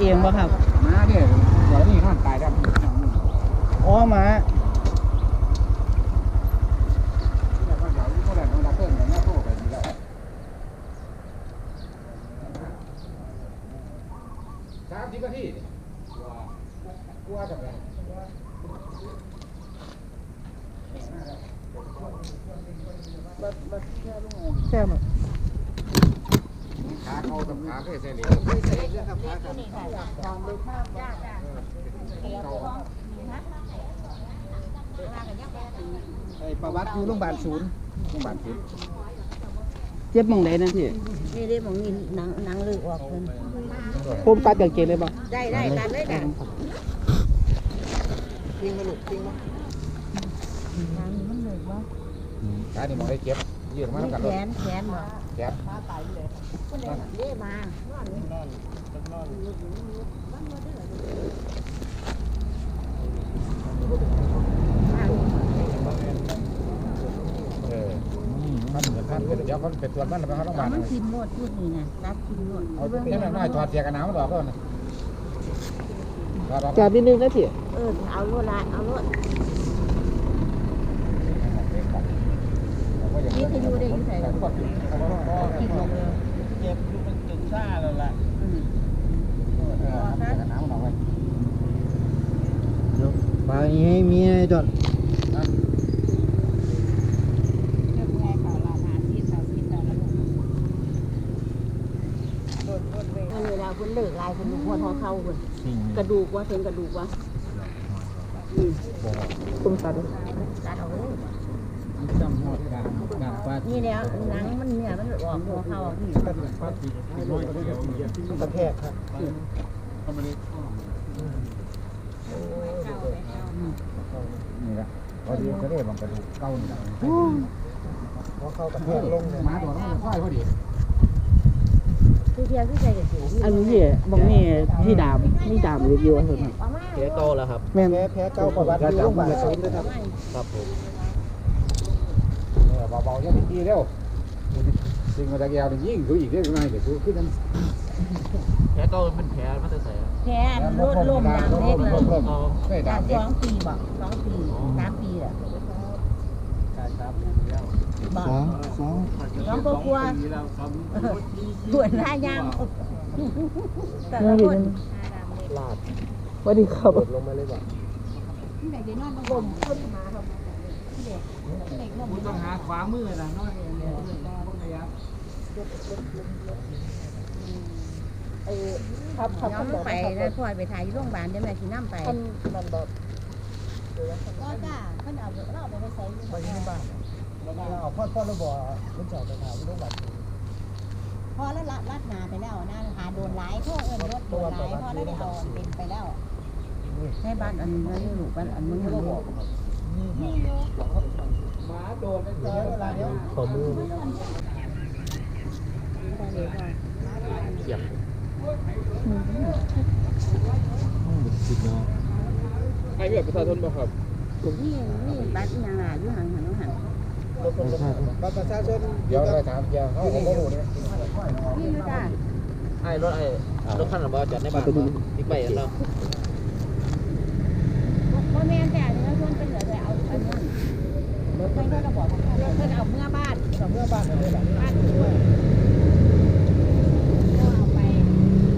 เองบ่ครับ มาเนี่ยเดี๋ยวนี้นอนตายแล้วอ๋อมาสามสิบนาทีกลัวจังเลยแซ่บอะ ขาเข้าตำขาเคยเส้นนี้เขาไอ้ประวัติอยู่โรงพยาบาลศูนย์โรงพยาบาลสิเจ็บหมองไหนนะพี่นี่ได้มองนี่หนังหนังลือออกเพิ่นผมตัดกางเกงเลยบ่ได้ได้การได้กันทิ้งมาลูกทิ้งมาหนังมันเลยว่าขานี่มองได้เจ็บ ยืดมาแล้วกันแขนแขนบ่แขนเด้มาเออมันเหมือนท่านเดี๋ยวเขาไปตรวจมันไปเขาโรงพยาบาลมันกินหมดชุดนี่นะรับกินหมดเอาเล็กน้อยถอดเสียกันหนาวดอกก็นะจับนิดนึงนะพี่เออเอาโลละเอาโล นี่คืออยู่ได้อยู่ไหนกินลงเจ็บอยู่เป็นตึงซ่าแล้วล่ะไปให้เมียจอดมันเวลาเพิ่นเลิกลายเพิ่นหัวท้อเข้าเพิ่นกระดูกว่าเพิ่นกระดูกว่าอืมผมตัดตัดเอาเลย จำหอดกลางกลางฟานี่แล้วหนังมันเนี่ยมันออกหัวเข้าพี่ฟาดตะแคกครับนี่แหละพอดีจะได้บังกระดูกเก้านี่แหละพอเข้ากระแทกลงเนี่ยมาตัวนั้นค่อยพอดีคือเทียคือใจกับสิอันนี้พี่บอกนี่ที่ดามนี่ดามรีวิวให้ผมครับเอามาแผลโตแล้วครับแม่แพ้แพ้เก้าประวัติอยู่โรงพยาบาลศูนย์นะครับครับผม เนี่ยเบาๆยังดีเร็วสิ่งมาจากยาวนี่ยิ่งกูอีกเรื่องนึงเดี๋ยวกูขึ้นนั้นแผลโตเป็นแผลมันจะใส่แค่ลดลมดังเล็กเลยไม่จาดากมสเด็กองปีบอกสองปีสามปีแหละสองสองสองก็กลัวปวดหน้ายางแต่แม่ละดีคนนะลาดสวัสดีครับลงมาเลยบ่ คุณต้องหาขวามือนะน้อยครับครับย้อมไปนะพ่อไปถ่ายอยู่โรงพยาบาลเดี๋ยวแม่น้ำไปมันแบบก็จ้าเพิ่นเอาเราเอาไปใส่ไปที่บ้านเราเอาพ่อพ่อเระบอกคุณจ้าไปถ่ายที่โรงพยาบาลพอแล้วลัดลัดนาไปแล้วนะหาโดนหลายพ่อเอิ้นรถโดนหลายพ่อแล้วได้เอาเป็นไปแล้วให้บ้านอันนี้นลูกบ้านอันมึงลูก หมาโดนไปเจอเวลาเนี้ยขอมือเสียบให้เพื่อประชาชนบ่ครับนี่นี่บัตรยังอะอยู่ห่างหันหันบัตรประชาชนเดี๋ยวได้ถามเจ้าเขาเขาบอกเนี่ยนี่อยู่จ้าไอ้รถไอ้รถคันนั้นบ่จอดในบ้านบ่อีกใบอันเนาะ พ่อแม่แต่อันนี้ชวนเป็นเหลือเลยเอาอันนั้นรถเพิ่นก็ระบอกเพิ่นเอาเมื่อบ้ บ้านเลยแบบบ้านด้วยก็เอาไป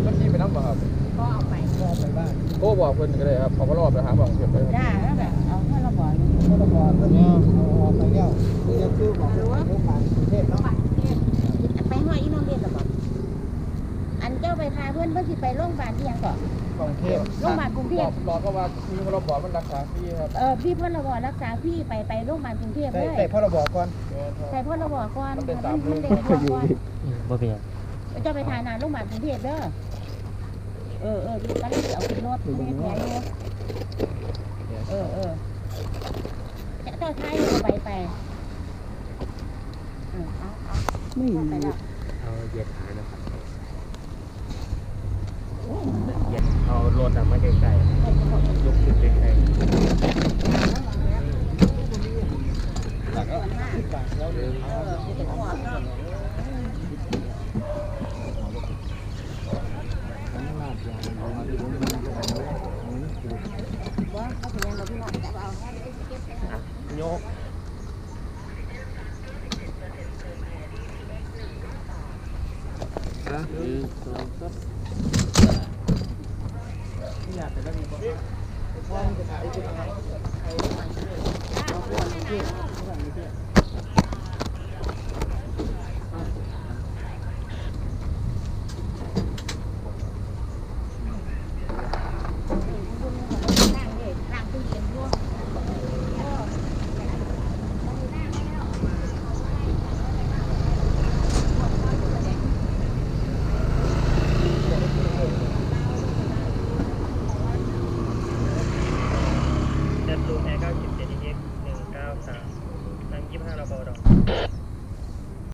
มันที่ไปน้ำบ่ครับก็เอาไปรอบไปบ้านโอ้บอกเพิ่นก็ได้ครับเขาก็รอไปหาบอกเพิ่นไปจ้แล้วแบบเอาเพื่อนเราบอกพ่อระบอกก็เนี่ยเอาออกไปแล้วนี่จะชื่อบอกโรงพยาบาลกรุงเทพเนาะไปห้อยอีน้องเรียนหรอบอกอันเจ้าไปพาเพื่อนเพื่อนสิไปโรงพยาบาลที่ยังก่อน กรุงเทพโรงพยาบาลกรุงเทบอพกบอกก็ว่ามีเราบอกมันรักษาฟรีครับ เออพี่เพื่อนเราบอกรักษาพี่ไปไปโรงพยาบาลกรุงเทพแต่เลยแต่พ่อระบอกก่อนใส่เพื่อนเราบอกก่อนมันเป็นมัสามนเดือนเด็กบอกก่อนบ่เป็นเจ้าไปทานนานโรงพยาบาลกรุงเทพเด้อ เออเออก็เลยเอาขึ้นรถไม่ได้แผลอยู่เออเออเจ้าไทยเอาไปไปเออเอาเอาไม่ไปแล้วเอาเหยียดขานะครับเหยียดเอา รถ